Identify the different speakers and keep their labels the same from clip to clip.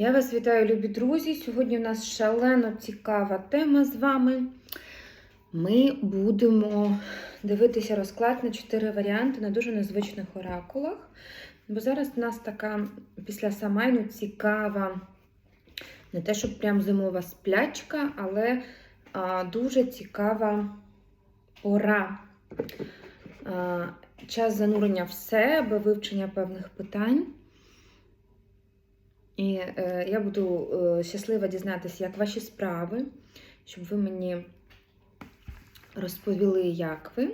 Speaker 1: Я вас вітаю, любі друзі. Сьогодні у нас шалено цікава тема з вами. Ми будемо дивитися розклад на чотири варіанти на дуже незвичних оракулах. Бо зараз у нас така після Самайну цікава, не те, щоб прям зимова сплячка, але а, дуже цікава пора. А, час занурення в себе, вивчення певних питань. І е, я буду е, щаслива дізнатися, як ваші справи, щоб ви мені розповіли, як ви.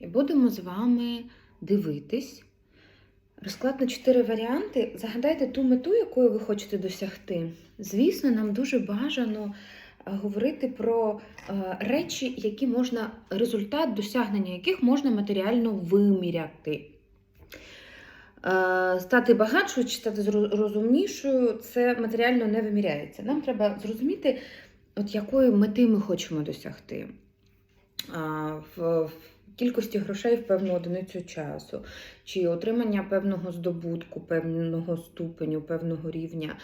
Speaker 1: І будемо з вами дивитись. Розклад на чотири варіанти. Загадайте ту мету, якої ви хочете досягти. Звісно, нам дуже бажано е, говорити про е, речі, які можна, результат досягнення яких можна матеріально виміряти. Е, Стати багатшою чи стати розумнішою, це матеріально не виміряється. Нам треба зрозуміти, от якої мети ми хочемо досягти. В в кількості грошей в певну одиницю часу, чи отримання певного здобутку, певного ступеню, певного рівня.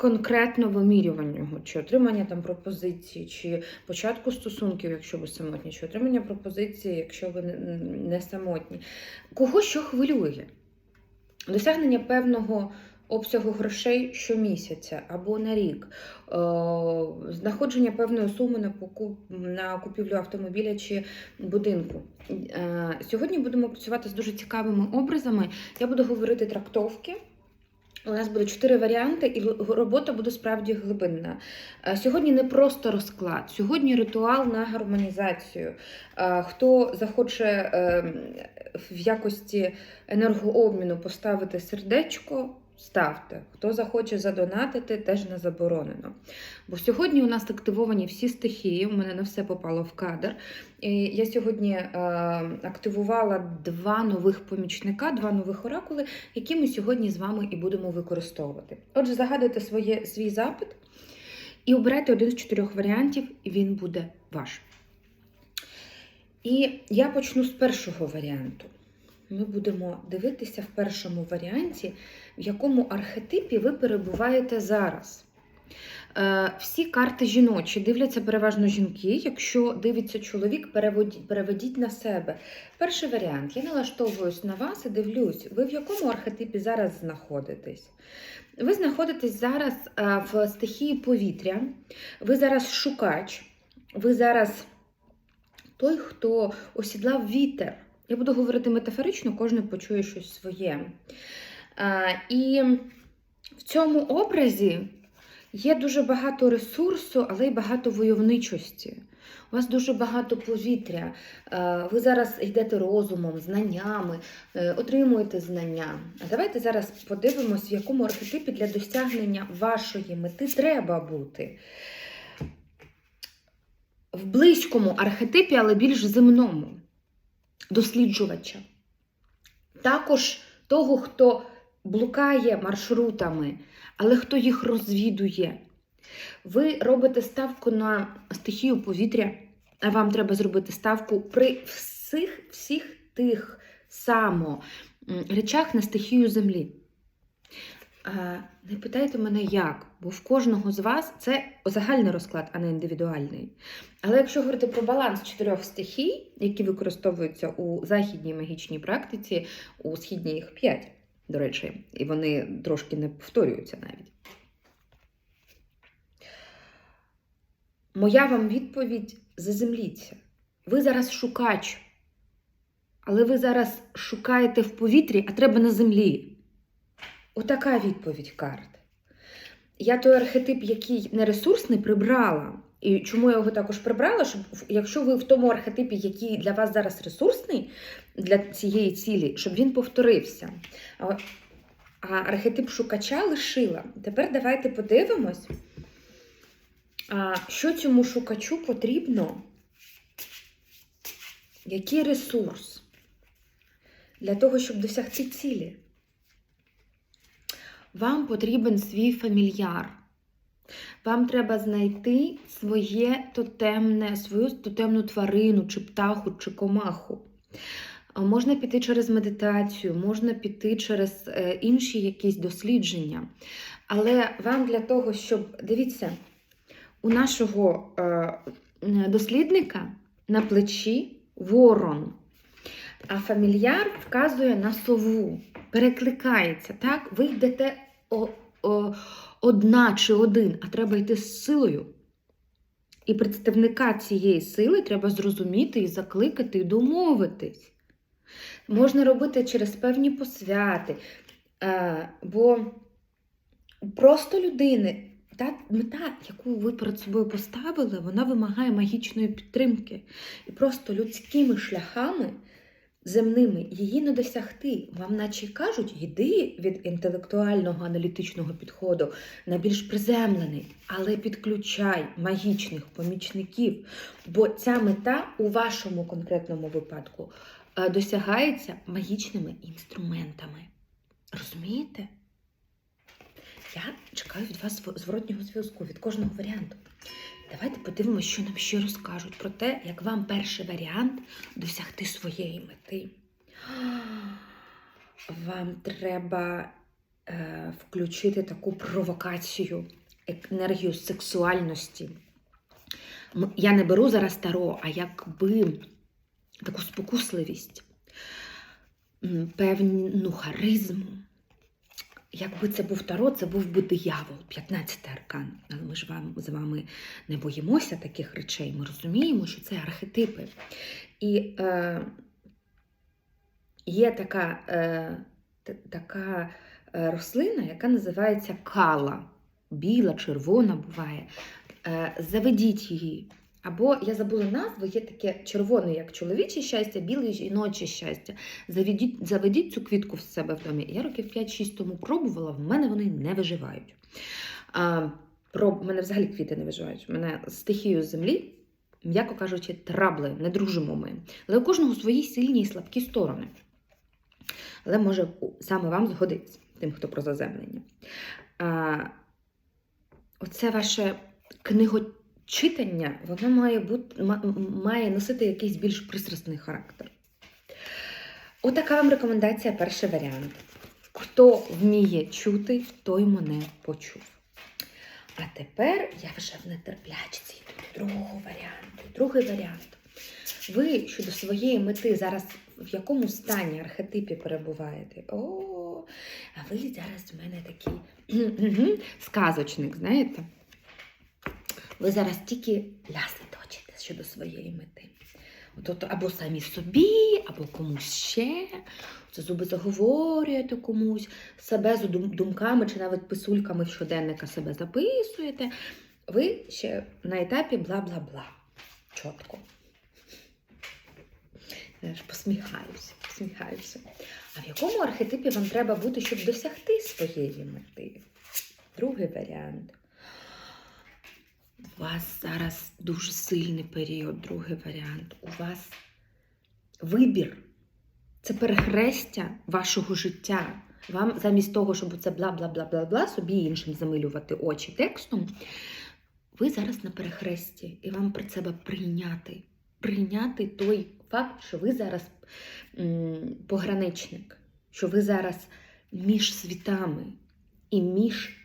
Speaker 1: Конкретно вимірювання чи отримання там пропозиції, чи початку стосунків, якщо ви самотні, чи отримання пропозиції, якщо ви не самотні. Кого що хвилює? Досягнення певного обсягу грошей щомісяця або на рік, е, знаходження певної суми на, покуп, на купівлю автомобіля чи будинку. Е, Сьогодні будемо працювати з дуже цікавими образами. Я буду говорити трактовки. У нас буде чотири варіанти, і робота буде справді глибинна. Е, Сьогодні не просто розклад, сьогодні ритуал на гармонізацію. Е, Хто захоче е, в якості енергообміну поставити сердечко, ставте. Хто захоче задонатити, теж не заборонено. Бо сьогодні у нас активовані всі стихії, у мене на все попало в кадр. І я сьогодні е, активувала два нових помічника, два нових оракули, які ми сьогодні з вами і будемо використовувати. Отже, загадуйте своє, свій запит і обирайте один з чотирьох варіантів, і він буде ваш. І я почну з першого варіанту. Ми будемо дивитися в першому варіанті, в якому архетипі ви перебуваєте зараз. Е, Всі карти жіночі дивляться переважно жінки. Якщо дивиться чоловік, переведіть на себе. Перший варіант. Я налаштовуюсь на вас і дивлюсь, ви в якому архетипі зараз знаходитесь? Ви знаходитесь зараз е, в стихії повітря, ви зараз шукач, ви зараз той, хто осідлав вітер. Я буду говорити метафорично, кожен почує щось своє. І в цьому образі є дуже багато ресурсу, але й багато войовничості. У вас дуже багато повітря. Ви зараз йдете розумом, знаннями, е, отримуєте знання. А давайте зараз подивимось, в якому архетипі для досягнення вашої мети треба бути. В близькому архетипі, але більш земному досліджувача. Також того, хто блукає маршрутами, але хто їх розвідує. Ви робите ставку на стихію повітря, а вам треба зробити ставку при всіх, всіх тих само речах на стихію землі. Не питайте мене як, бо в кожного з вас це загальний розклад, а не індивідуальний. Але якщо говорити про баланс чотирьох стихій, які використовуються у західній магічній практиці, у східній їх п'ять, до речі, і вони трошки не повторюються навіть. Моя вам відповідь заземліться. Ви зараз шукач, але ви зараз шукаєте в повітрі, а треба на землі. Отака відповідь карт. Я той архетип, який не ресурсний, прибрала. І чому я його також прибрала? Щоб якщо ви в тому архетипі, який для вас зараз ресурсний для цієї цілі, щоб він повторився. А, архетип шукача лишила. Тепер давайте подивимось, що цьому шукачу потрібно, який ресурс для того, щоб досягти цілі. Вам потрібен свій фамільяр. Вам треба знайти своє тотемне, свою тотемну тварину, чи птаху, чи комаху. Можна піти через медитацію, можна піти через е, інші якісь дослідження. Але вам для того, щоб дивіться, у нашого е, дослідника на плечі ворон, а фамільяр вказує на сову, перекликається. так? Ви йдете о, о, одна чи один, а треба йти з силою. І представника цієї сили треба зрозуміти і закликати, і домовитись. Можна робити через певні посвяти. Е, бо просто людини, та мета, яку ви перед собою поставили, вона вимагає магічної підтримки. І просто людськими шляхами земними її не досягти. Вам наче кажуть, йди від інтелектуального аналітичного підходу на більш приземлений, але підключай магічних помічників. Бо ця мета у вашому конкретному випадку е, досягається магічними інструментами. Розумієте? Я чекаю від вас зворотнього зв'язку від кожного варіанту. Давайте подивимося, що нам ще розкажуть про те, як вам перший варіант досягти своєї мети. Вам треба е, включити таку провокацію, енергію сексуальності. Я не беру зараз таро, а якби таку спокусливість, певну харизму. Якби це був таро, це був би диявол, 15 аркан. Але ми ж з вами не боїмося таких речей. Ми розуміємо, що це архетипи. І е, є така, е, така е, рослина, яка називається кала. Біла, червона буває. Е, заведіть її. Або я забула назву, є таке червоне, як чоловіче щастя, біле жіноче щастя. Заведіть, заведіть цю квітку в себе в домі. Я років 5-6 тому пробувала, в мене вони не виживають. А, про, мене взагалі квіти не виживають. У мене стихію землі, м'яко кажучи, трабли, не дружимо ми. Але у кожного свої сильні і слабкі сторони. Але може саме вам згодиться, тим, хто про заземлення. А, оце ваше книгочитання, воно має, бути, має носити якийсь більш пристрасний характер. Отака вам рекомендація, перший варіант. Хто вміє чути, той мене почув. А тепер я вже в нетерплячці йду до другого варіанту. Другий варіант. Ви щодо своєї мети зараз в якому стані архетипі перебуваєте? О, а ви зараз в мене такий сказочник, знаєте? Ви зараз тільки ляси точите щодо своєї мети. От, або самі собі, або комусь ще. Це зуби заговорюєте комусь, себе з думками чи навіть писульками в щоденника себе записуєте. Ви ще на етапі бла-бла-бла. Чітко. Я ж посміхаюся, посміхаюся. А в якому архетипі вам треба бути, щоб досягти своєї мети? Другий варіант. У вас зараз дуже сильний період, другий варіант. У вас вибір. Це перехрестя вашого життя. Вам замість того, щоб це бла-бла-бла-бла-бла, собі іншим замилювати очі текстом, ви зараз на перехресті, і вам про себе прийняти. Прийняти той факт, що ви зараз пограничник, що ви зараз між світами і між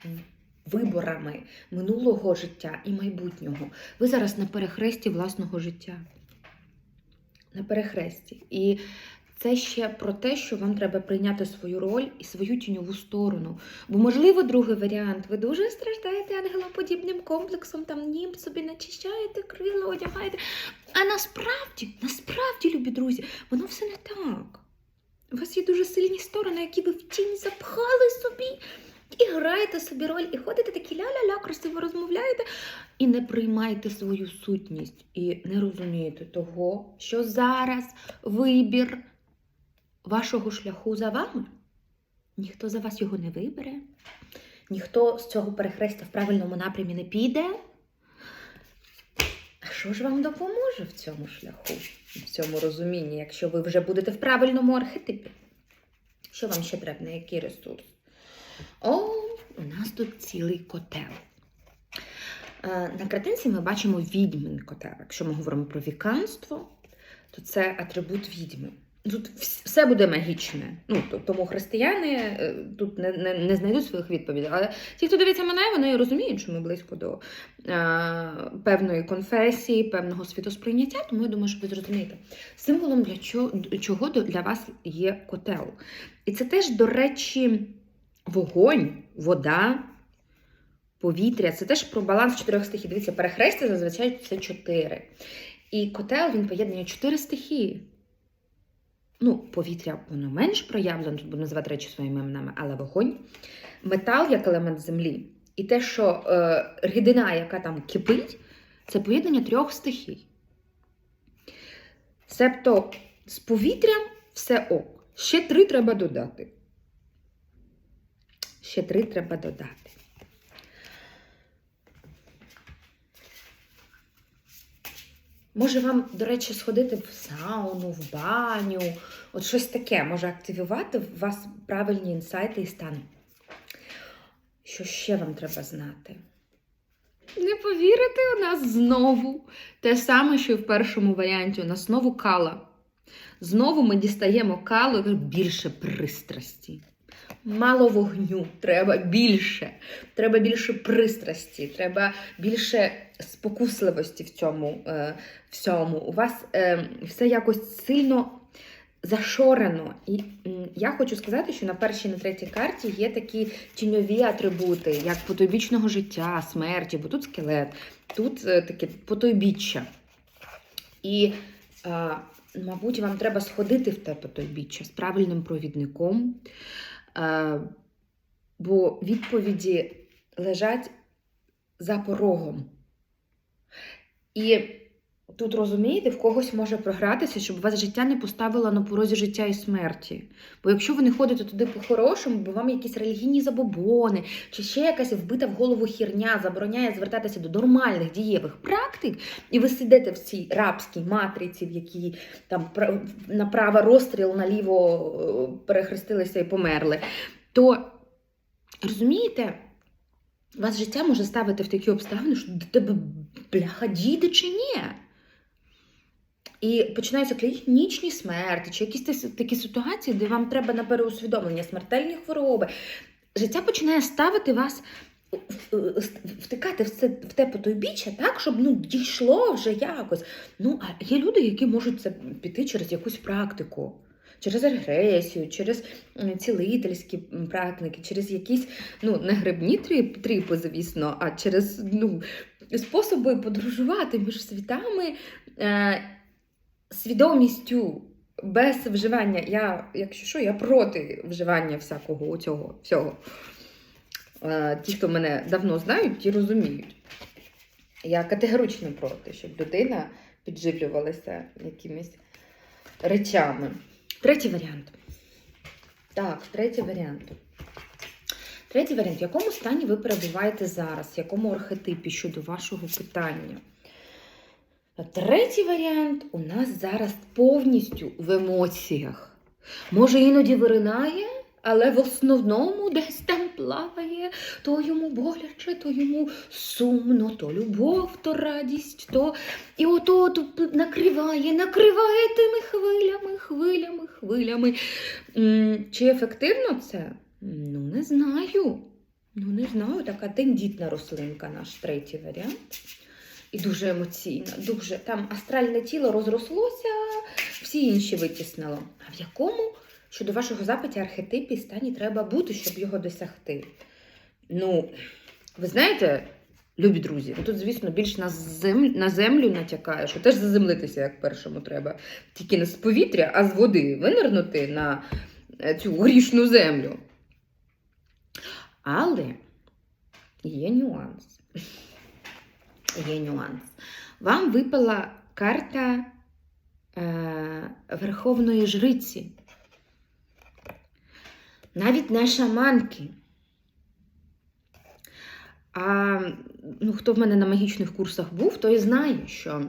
Speaker 1: виборами минулого життя і майбутнього. Ви зараз на перехресті власного життя. На перехресті. І це ще про те, що вам треба прийняти свою роль і свою тіньову сторону. Бо, можливо, другий варіант, ви дуже страждаєте ангелоподібним комплексом, там німб собі начищаєте, крила одягаєте. А насправді, насправді, любі друзі, воно все не так. У вас є дуже сильні сторони, які ви в тінь запхали собі. І граєте собі роль, і ходите такі ля-ля-ля, красиво розмовляєте, і не приймаєте свою сутність, і не розумієте того, що зараз вибір вашого шляху за вами. Ніхто за вас його не вибере, ніхто з цього перехрестя в правильному напрямі не піде. А що ж вам допоможе в цьому шляху, в цьому розумінні, якщо ви вже будете в правильному архетипі? Що вам ще треба, на який ресурс? О, у нас тут цілий котел. Е, На картинці ми бачимо відьмин котел. Якщо ми говоримо про віканство, то це атрибут відьми. тут все буде магічне. Ну, тому християни е, тут не, не, не знайдуть своїх відповідей. Але ті, хто дивиться мене, вони розуміють, що ми близько до е, певної конфесії, певного світосприйняття, тому я думаю, що ви зрозумієте. Символом для чого, чого для вас є котел. І це теж, до речі, вогонь, вода, повітря. Це теж про баланс чотирьох стихій. Дивіться, перехрестя зазвичай це чотири. І котел він поєднує чотири стихії. Ну, повітря воно менш проявлено, тут будемо називати речі своїми іменами, але вогонь, метал як елемент землі, і те, що е, рідина, яка там кипить, це поєднання трьох стихій. Себто з повітрям все ок. Ще три треба додати. Ще три треба додати. Може вам, до речі, сходити в сауну, в баню, от щось таке може активувати в вас правильні інсайти і стан. Що ще вам треба знати? Не повірите, у нас знову те саме, що і в першому варіанті. У нас знову кала. Знову ми дістаємо калу більше пристрасті. Мало вогню, треба більше. Треба більше пристрасті, треба більше спокусливості в цьому е, всьому. У вас е, все якось сильно зашорено. І м, я хочу сказати, що на першій і на третій карті є такі тіньові атрибути, як потойбічного життя, смерті, бо тут скелет, тут е, таке потойбіччя. І, е, мабуть, вам треба сходити в те потойбіччя з правильним провідником. Бо відповіді лежать за порогом. І тут розумієте, в когось може програтися, щоб вас життя не поставило на порозі життя і смерті. Бо якщо ви не ходите туди по-хорошому, бо вам якісь релігійні забобони, чи ще якась вбита в голову хірня забороняє звертатися до нормальних дієвих практик, і ви сидите в цій рабській матриці, в якій там пра- направо розстріл, наліво е, перехрестилися і померли, то розумієте, вас життя може ставити в такі обставини, що до тебе бляха дійде чи ні. І починаються клінічні смерті, чи якісь такі ситуації, де вам треба на переусвідомлення смертельні хвороби. Життя починає ставити вас втикати в це в те потойбіччя так, щоб ну, дійшло вже якось. Ну, а є люди, які можуть це піти через якусь практику. Через агресію, через цілительські практики, через якісь ну, не грибні тріпи, звісно, а через ну, способи подорожувати між світами, е, свідомістю без вживання. Я, якщо що, я проти вживання всякого цього всього. Е, ті, хто мене давно знають, ті розуміють. Я категорично проти, щоб людина підживлювалася якимись речами. Третій варіант. Так, третій варіант. Третій варіант. В якому стані ви перебуваєте зараз? В якому архетипі щодо вашого питання? Третій варіант у нас зараз повністю в емоціях. Може, іноді виринає, але в основному десь там плаває, то йому боляче, то йому сумно, то любов, то радість, то і ото от накриває, накриває тими хвилями, хвилями, хвилями. Чи ефективно це? Ну, не знаю. Ну, не знаю, така тендітна рослинка, наш третій варіант. І дуже емоційна, дуже там астральне тіло розрослося, всі інші витіснило. А в якому щодо вашого запиті архетипі стані треба бути, щоб його досягти? Ну, ви знаєте, любі друзі, ну тут, звісно, більш на землю, на землю натякає, що теж заземлитися, як першому треба. Тільки не з повітря, а з води винирнути на е, цю грішну землю. Але є нюанс. Є нюанс. Вам випала карта е, Верховної Жриці. Навіть не шаманки. А ну, хто в мене на магічних курсах був, той знає, що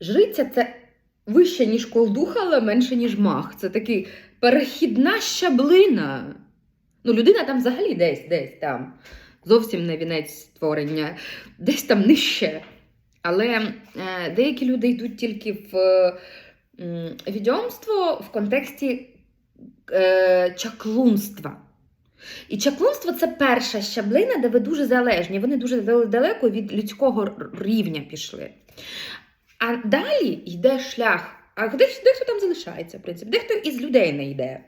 Speaker 1: жриця це вище, ніж колдуха, але менше, ніж мах. Це такий перехідна щаблина. Ну, людина там взагалі десь, десь там. Зовсім не вінець створення, десь там нижче. Але е, деякі люди йдуть тільки в Відьомство в контексті е, чаклунства. І чаклунство це перша щаблина, де ви дуже залежні. Вони дуже далеко від людського рівня пішли. А далі йде шлях. А дехто, дехто там залишається, в принципі, дехто із людей не йде.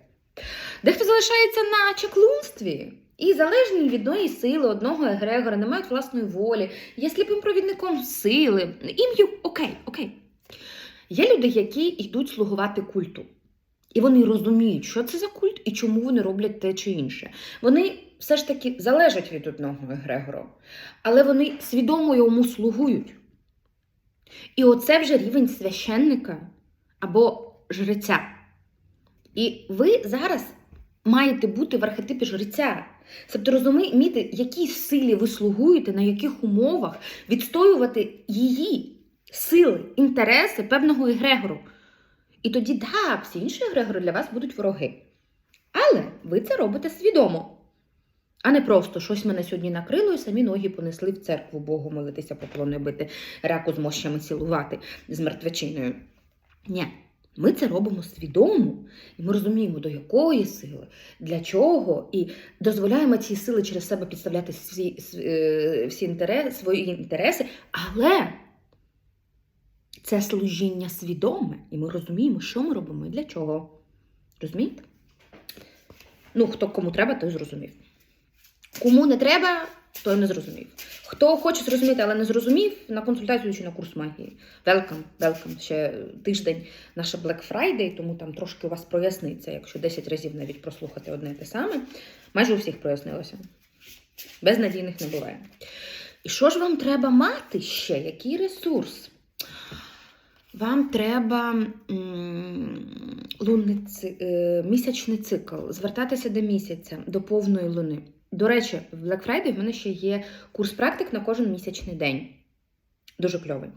Speaker 1: Дехто залишається на чаклунстві і залежні від одної сили, одного егрегора, не мають власної волі, є сліпим провідником сили. Їм ю- окей, окей. Є люди, які йдуть слугувати культу. І вони розуміють, що це за культ і чому вони роблять те чи інше. Вони все ж таки залежать від одного егрегора, але вони свідомо йому слугують. І оце вже рівень священника або жреця. І ви зараз маєте бути в архетипі жреця. Тобто розуміти, якій силі ви слугуєте, на яких умовах відстоювати її сили, інтереси певного егрегору. І тоді, так, всі інші егрегори для вас будуть вороги. Але ви це робите свідомо. А не просто щось мене сьогодні накрило і самі ноги понесли в церкву Богу молитися, поклони бити, раку з мощами цілувати з мертвечиною. Ні, ми це робимо свідомо, і ми розуміємо, до якої сили, для чого, і дозволяємо цій сили через себе підставляти всі, е, всі інтереси, свої інтереси, але це служіння свідоме, і ми розуміємо, що ми робимо і для чого. Розумієте? Ну, хто кому треба, той зрозумів. Кому не треба, той не зрозумів. Хто хоче зрозуміти, але не зрозумів, на консультацію чи на курс магії. Welcome, welcome. Ще тиждень наша Black Friday, тому там трошки у вас проясниться, якщо 10 разів навіть прослухати одне те саме. Майже у всіх прояснилося. Безнадійних не буває. І що ж вам треба мати ще? Який ресурс? Вам треба лунний е, місячний цикл, звертатися до місяця, до повної луни. До речі, в Black Friday в мене ще є курс практик на кожен місячний день. Дуже кльовий.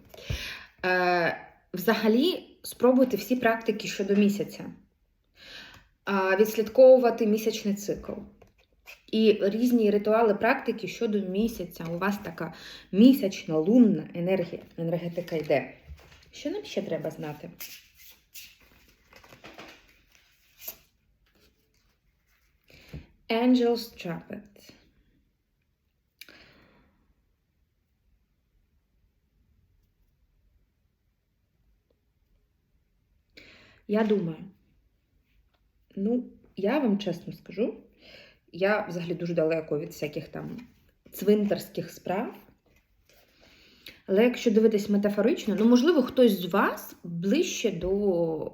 Speaker 1: Е, взагалі, спробуйте всі практики щодо місяця, а, відслідковувати місячний цикл. І різні ритуали практики щодо місяця. У вас така місячна лунна енергія, енергетика йде. Що нам ще треба знати? Angel's Trumpet. Я думаю, ну, я вам чесно скажу, я взагалі дуже далеко від всяких там цвинтарських справ. Але якщо дивитись метафорично, ну, можливо, хтось з вас ближче до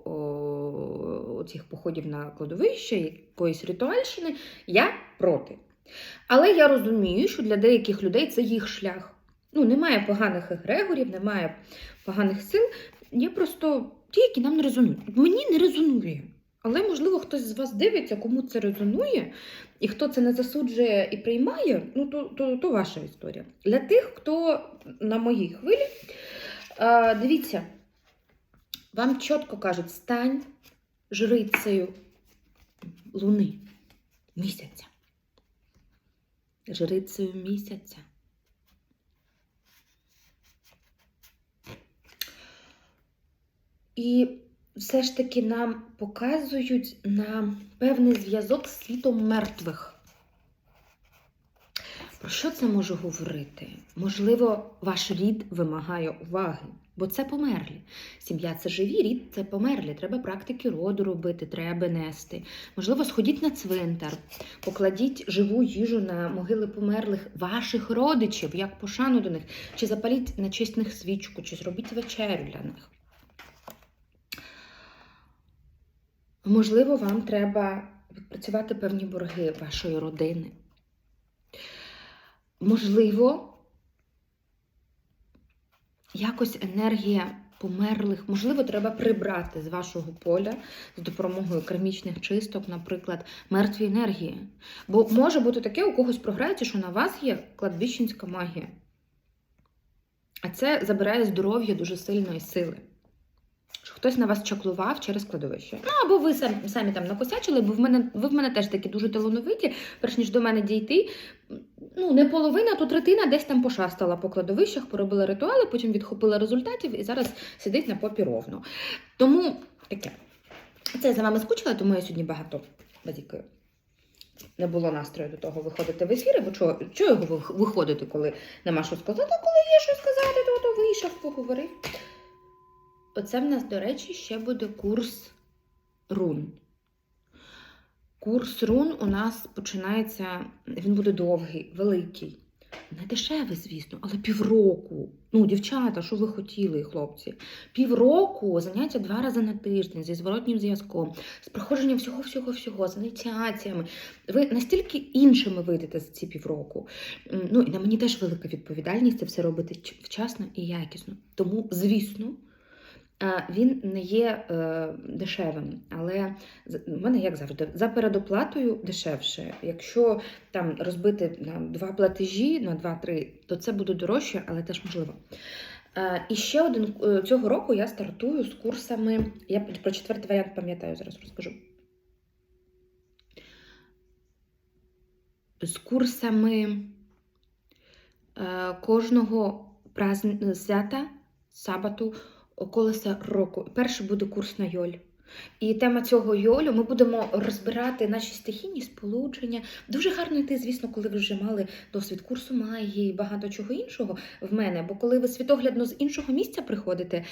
Speaker 1: о, цих походів на кладовище, якоїсь ритуальщини, я проти. Але я розумію, що для деяких людей це їх шлях. Ну, немає поганих егрегорів, немає поганих сил. Є просто ті, які нам не резонують. Мені не резонує. Але, можливо, хтось з вас дивиться, кому це резонує, і хто це не засуджує і приймає, ну то, то, то ваша історія. Для тих, хто на моїй хвилі, е, дивіться, вам чітко кажуть, стань жрицею луни місяця. Жрицею місяця. І все ж таки нам показують на певний зв'язок з світом мертвих. Про що це може говорити? Можливо, ваш рід вимагає уваги, бо це померлі. Сім'я це живі, рід це померлі. Треба практики роду робити, треба нести. Можливо, сходіть на цвинтар, покладіть живу їжу на могили померлих ваших родичів, як пошану до них, чи запаліть на честь свічку, чи зробіть вечерю для них. Можливо, вам треба відпрацювати певні борги вашої родини. Можливо, якось енергія померлих, можливо, треба прибрати з вашого поля з допомогою кермічних чисток, наприклад, мертві енергії. Бо може бути таке, у когось програється, що на вас є кладбищенська магія. А це забирає здоров'я дуже сильної сили. Хтось на вас чаклував через кладовище. Ну або ви самі, самі там накосячили, бо в мене ви в мене теж такі дуже талановиті, перш ніж до мене дійти. Ну, не половина, то третина десь там пошастала по кладовищах, поробила ритуали, потім відхопила результатів і зараз сидить на попі ровно. Тому таке. Це я за вами скучила, тому я сьогодні багато базікаю. Не було настрою до того виходити в ефіри, бо чого, чого його виходити, коли нема що сказати? А коли є що сказати, то, то вийшов, поговорив. Оце в нас, до речі, ще буде курс рун. Курс рун у нас починається, він буде довгий, великий. Не дешевий, звісно, але півроку. Ну, дівчата, що ви хотіли, хлопці? Півроку заняття два рази на тиждень зі зворотнім зв'язком, з проходженням всього, всього, всього, з ініціаціями. Ви настільки іншими вийдете за ці півроку. Ну і на мені теж велика відповідальність це все робити вчасно і якісно. Тому, звісно, він не є е, дешевим, але в мене як завжди за передоплатою дешевше. Якщо там розбити на два платежі, на два-три, то це буде дорожче, але теж можливо. Е, І ще один е, цього року я стартую з курсами. Я про четвертий варіант пам'ятаю, зараз розкажу. З курсами е, кожного свята, сабату, колеса року. Перший буде курс на йоль. І тема цього йолю ми будемо розбирати наші стихійні сполучення. Дуже гарно йти, звісно, коли ви вже мали досвід курсу магії багато чого іншого в мене. Бо коли ви світоглядно з іншого місця приходите,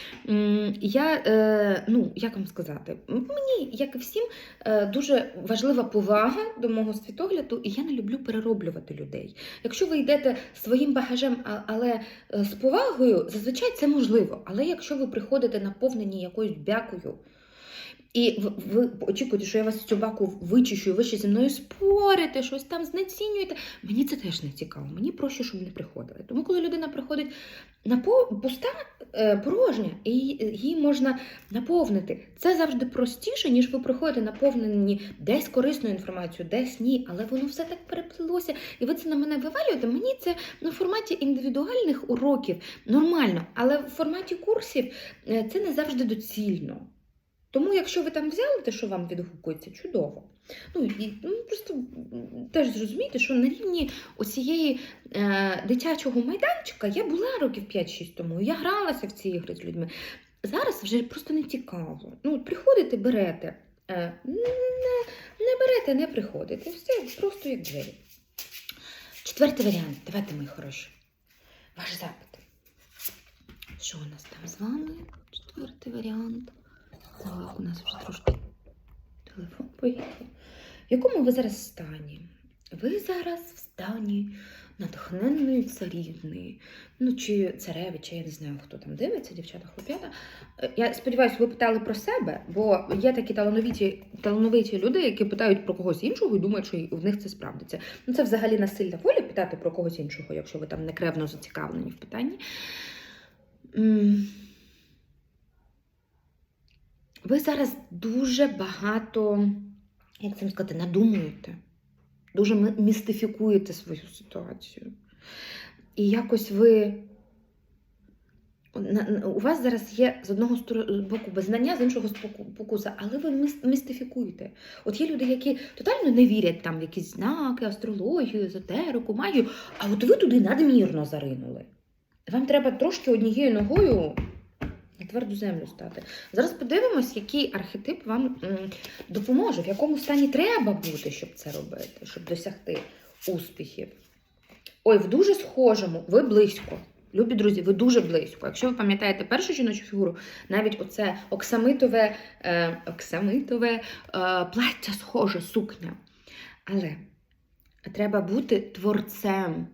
Speaker 1: я е, ну як вам сказати, мені, як і всім, е, дуже важлива повага до мого світогляду, і я не люблю перероблювати людей. Якщо ви йдете своїм багажем, але е, з повагою, зазвичай це можливо. Але якщо ви приходите наповнені якоюсь бякою. І ви, очікуєте, що я вас цю баку вичищу, ви ще зі мною спорите, щось там знецінюєте. Мені це теж не цікаво. Мені проще, щоб не приходили. Тому, коли людина приходить на пуста, е, порожня, і її можна наповнити. Це завжди простіше, ніж ви приходите наповнені десь корисною інформацією, десь ні, але воно все так переплилося, і ви це на мене вивалюєте. Мені це в форматі індивідуальних уроків нормально, але в форматі курсів е, це не завжди доцільно. Тому, якщо ви там взяли те, що вам відгукується, чудово. Ну і ну, просто теж зрозумійте, що на рівні оцієї е, дитячого майданчика я була років 5-6 тому. Я гралася в ці ігри з людьми. Зараз вже просто не цікаво. Ну, приходите, берете. Е, не, не берете, не приходите. Все просто як двері. Четвертий варіант. Давайте, мої хороші. Ваш запит. Що у нас там з вами? Четвертий варіант. Так, у нас вже трошки телефон поїхав. В якому ви зараз стані? Ви зараз в стані натхненної царівни, ну чи царевича, я не знаю, хто там дивиться, дівчата, хлоп'ята. Е, Я сподіваюся, ви питали про себе, бо є такі талановиті, талановиті люди, які питають про когось іншого і думають, що в них це справдиться. Ну це взагалі насильна воля питати про когось іншого, якщо ви там не кревно зацікавлені в питанні. Ви зараз дуже багато, як це сказати, надумуєте, дуже містифікуєте свою ситуацію. І якось ви. У вас зараз є з одного боку беззнання, з іншого спокуса, але ви містифікуєте. От є люди, які тотально не вірять там в якісь знаки, астрологію, езотерику, магію, а от ви туди надмірно заринули. Вам треба трошки однією ногою тверду землю стати. Зараз подивимось, який архетип вам допоможе, в якому стані треба бути, щоб це робити, щоб досягти успіхів. Ой, в дуже схожому, ви близько. Любі друзі, ви дуже близько. Якщо ви пам'ятаєте першу жіночу фігуру, навіть оце оксамитове, е, оксамитове е, плаття схоже, сукня. Але треба бути творцем.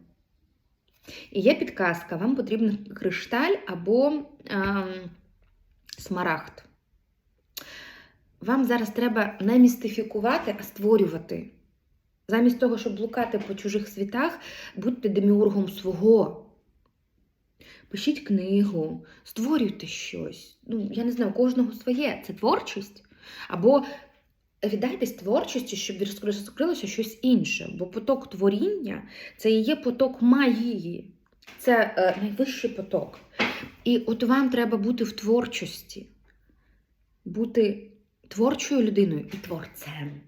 Speaker 1: І є підказка: вам потрібен кришталь або ем, смарагд. Вам зараз треба не містифікувати, а створювати. Замість того, щоб блукати по чужих світах, будьте деміургом свого. Пишіть книгу, створюйте щось. Ну, я не знаю, у кожного своє. Це творчість. Або віддайтесь творчості, щоб розкрилося щось інше. Бо поток творіння це і є поток магії. Це е, найвищий поток. І от вам треба бути в творчості. бути творчою людиною і творцем.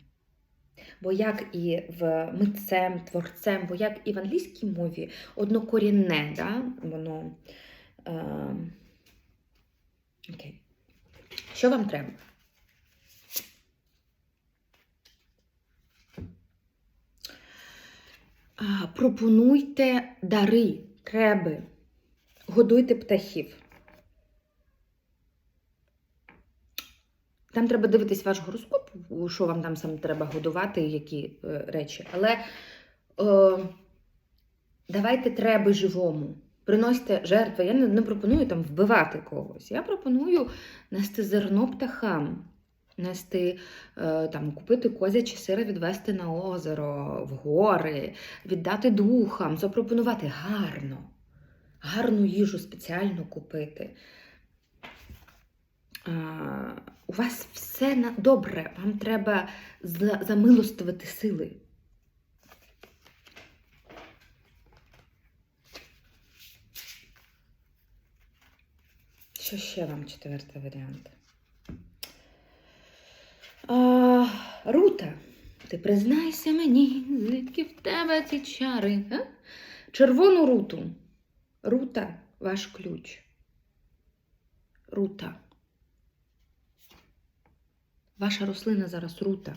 Speaker 1: Бо як і в митцем, творцем, бо як і в англійській мові однокорінне, да? воно. Е... Окей. Що вам треба? Пропонуйте дари, креби, годуйте птахів. Там треба дивитись ваш гороскоп, що вам там саме треба годувати, які е, речі. Але е, давайте треба живому. Приносьте жертви. Я не, не пропоную там вбивати когось. Я пропоную нести зерно птахам, нести е, там, купити козячі сири, відвести на озеро, в гори, віддати духам, запропонувати гарно, гарну їжу спеціально купити. У вас все добре, вам треба за... замилостивити сили. Що ще вам четвертий варіант? А, Рута, ти признайся мені, звідки в тебе ці чари? А? Червону руту. Рута ваш ключ. Рута. Ваша рослина зараз рута.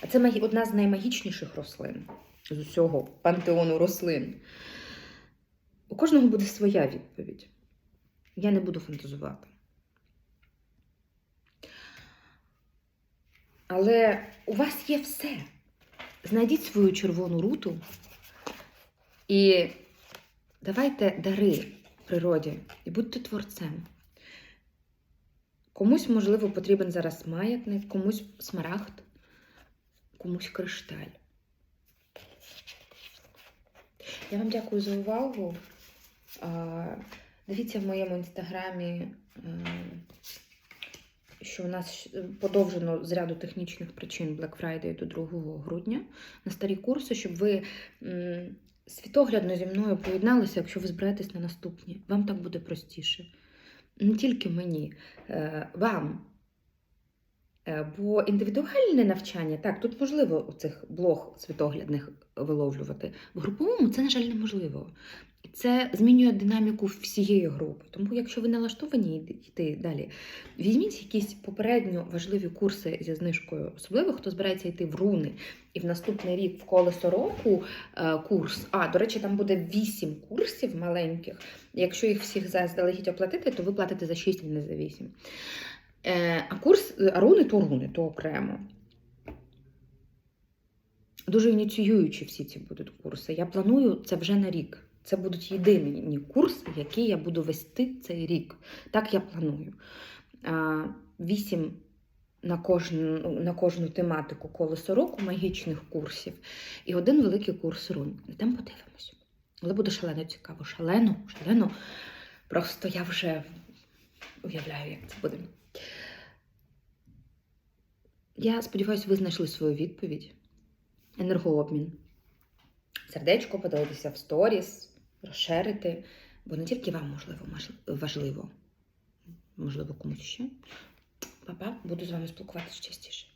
Speaker 1: А це одна з наймагічніших рослин з усього пантеону рослин. У кожного буде своя відповідь. Я не буду фантазувати. Але у вас є все. Знайдіть свою червону руту і давайте дари природі і будьте творцем. Комусь, можливо, потрібен зараз маятник, комусь смарагд, комусь кришталь. Я вам дякую за увагу. Дивіться в моєму інстаграмі, е, що в нас подовжено з ряду технічних причин Black Friday до 2 грудня на старі курси, щоб ви світоглядно зі мною поєдналися, якщо ви збираєтесь на наступні. Вам так буде простіше. Не тільки мені, е, вам. Е, Бо індивідуальне навчання, так, тут можливо цих блог світоглядних виловлювати. В груповому це, на жаль, неможливо. Це змінює динаміку всієї групи. Тому, якщо ви налаштовані йти- далі, візьміть якісь попередньо важливі курси зі знижкою, особливо хто збирається йти в руни. І в наступний рік в колесо року е, курс. А, до речі, там буде 8 курсів маленьких. Якщо їх всіх заздалегідь оплатити, то ви платите за 6, а не за 8. Е, а курс а руни то руни, то окремо. Дуже ініціюючі всі ці будуть курси. Я планую це вже на рік. Це будуть єдині курси, які я буду вести цей рік. Так я планую. Вісім на кожну, на кожну тематику колесо року магічних курсів і один великий курс рун. І там подивимось. Але буде шалено цікаво. Шалено, шалено. Просто я вже уявляю, як це буде. Я сподіваюся, ви знайшли свою відповідь. Енергообмін. Сердечко подивитися в сторіс, розширити, бо не тільки вам можливо важливо, можливо, комусь ще. Па-па, буду з вами спілкуватися частіше.